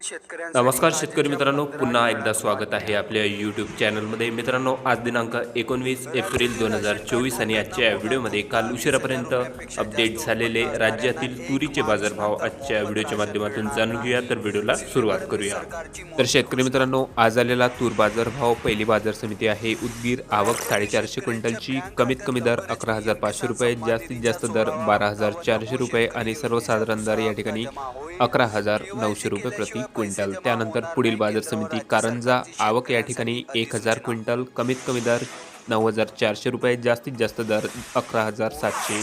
नमस्कार शेतकरी मित्रांनो पुन्हा एकदा स्वागत आहे आपल्या यूट्यूब चॅनलमध्ये मित्रांनो आज दिनांक एकोणवीस एप्रिल दोन हजार चोवीस आणि आजच्या व्हिडिओमध्ये काल उशिरापर्यंत अपडेट झालेले राज्यातील तुरीचे बाजारभाव आजच्या व्हिडिओच्या माध्यमातून जाणून घेऊया. तर व्हिडिओला सुरुवात करूया. तर शेतकरी मित्रांनो आज आलेला तूर बाजारभाव पहिली बाजार समिती आहे. उदगीर आवक साडेचारशे क्विंटलची कमीत कमी दर अकरा हजार पाचशे रुपये जास्तीत जास्त दर बारा हजार चारशे रुपये आणि सर्वसाधारण दर या ठिकाणी अकरा हजार नऊशे रुपये प्रति क्विंटल. त्यानंतर पुढील बाजार समिती कारंजा आवक या ठिकाणी एक हजार क्विंटल कमीत कमी दर नऊ हजार चारशे रुपये जास्तीत जास्त दर अकरा हजार सातशे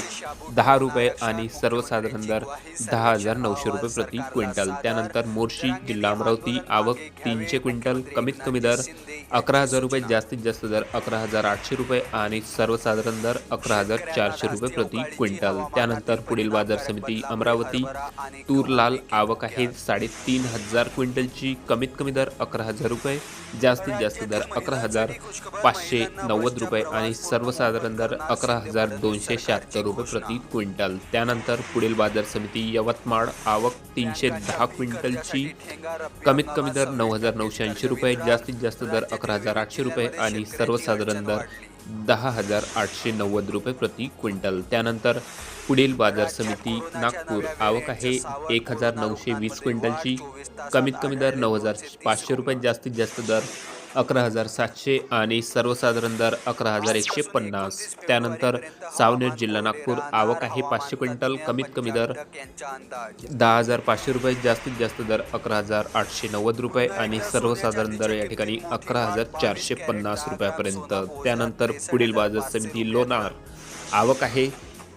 दहा रुपये आणि सर्वसाधारण दर दहा हजार नऊशे रुपये प्रति क्विंटल. त्यानंतर मोर्शी जिल्हा अमरावती आवक तीनशे क्विंटल कमीत कमी दर अकरा हजार रुपये जास्तीत जास्त दर अकरा हजार आठशे रुपये आणि सर्वसाधारण दर अकरा हजार चारशे रुपये प्रति क्विंटल. त्यानंतर पुढील बाजार समिती अमरावती तूर लाल आवक आहे साडेतीन हजार क्विंटलची कमीत कमी दर अकरा हजार रुपये जास्तीत जास्त दर अकरा हजार पाचशे नव्वद रुपये आणि सर्वसाधारण दर अकरा हजार दोनशे शहात्तर रुपये प्रति क्विंटल. त्यानंतर पुढील बाजार समिती यवतमाळ आवक तीनशे दहा क्विंटलची. कमीत कमी दर नऊ हजार नऊशे ऐंशी रुपये जास्तीत जास्त दर अकरा हजार आठशे रुपये आणि सर्वसाधारण दर दहा हजार आठशे नव्वद रुपये प्रति क्विंटल. त्यानंतर पुढील बाजार समिती नागपूर आवक आहे एक हजार नऊशे वीस क्विंटलची. कमीत कमी दर नऊ हजार पाचशे रुपये जास्तीत जास्त दर अकरा हजार सातशे आणि सर्वसाधारण दर अकरा हजार एकशे पन्नास. त्यानंतर सावनेर जिल्हा नागपूर आवक आहे पाचशे क्विंटल कमीत कमी दर दहा हजार पाचशे रुपये जास्तीत जास्त दर अकरा हजार आठशे नव्वद रुपये आणि सर्वसाधारण दर या ठिकाणी अकरा हजार चारशे पन्नास रुपयापर्यंत. त्यानंतर पुढील बाजार समिती लोणार. आवक आहे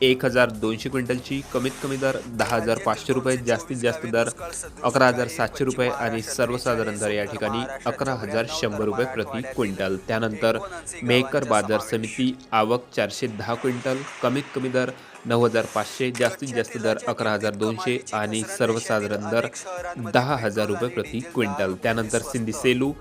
एक हजार दोनशे क्विंटलची कमीत कमी दर दहा हजार पाचशे रुपये जास्तीत जास्त दर अकरा हजार सातशे रुपये आणि सर्वसाधारण दर या ठिकाणी अकरा हजार शंभर रुपये प्रति क्विंटल. त्यानंतर मेहकर बाजार समिती आवक चारशे दहा क्विंटल कमीत कमी दर नऊ हजार पाचशे जास्तीत जास्त दर अकरा हजार दोनशे आणि सर्वसाधारण दर दहा हजार रुपये प्रति क्विंटल. त्यानंतर सिंधी सेलू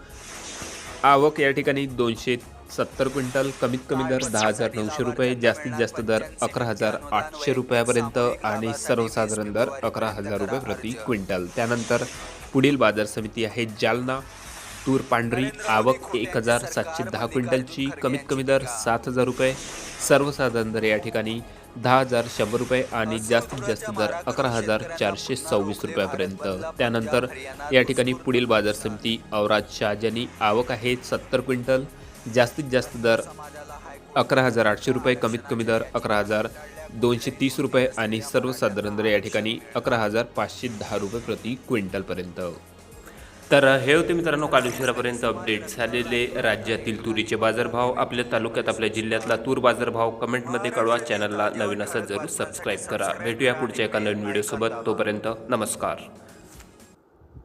आवक या ठिकाणी दोनशे सत्तर क्विंटल कमीत कमी दर दहा हजार नऊशे रुपये जास्तीत जास्त दर अकरा हजार आठशे रुपयापर्यंत आणि सर्वसाधारण दर अकरा हजार रुपये प्रति क्विंटल. त्यानंतर पुढील बाजार समिती आहे जालना. तूर पांढरी आवक एक हजार सातशे दहा क्विंटलची कमीत कमी दर सात हजार रुपये. सर्वसाधारण दर या ठिकाणी दहा हजार शंभर रुपये आणि जास्तीत जास्त दर अकरा हजार चारशे सव्वीस रुपयापर्यंत. त्यानंतर या ठिकाणी पुढील बाजार समिती औराद शहाजनी आवक आहे सत्तर क्विंटल जास्तीत जास्त दर अकरा हजार आठशे रुपये कमीत कमी दर अकरा हजार दोनशे तीस रुपये आणि सर्वसाधारण दर या ठिकाणी अकरा हजार पाचशे दहा रुपये प्रति क्विंटलपर्यंत तर हे होते मित्रांनो काल उशिरापर्यंत अपडेट झालेले राज्यातील तुरीचे बाजारभाव. आपल्या तालुक्यात आपल्या जिल्ह्यातला तूर बाजारभाव कमेंटमध्ये कळवा. चॅनलला नवीन असा जरूर सबस्क्राईब करा. भेटूया पुढच्या एका नवीन व्हिडिओसोबत तोपर्यंत नमस्कार.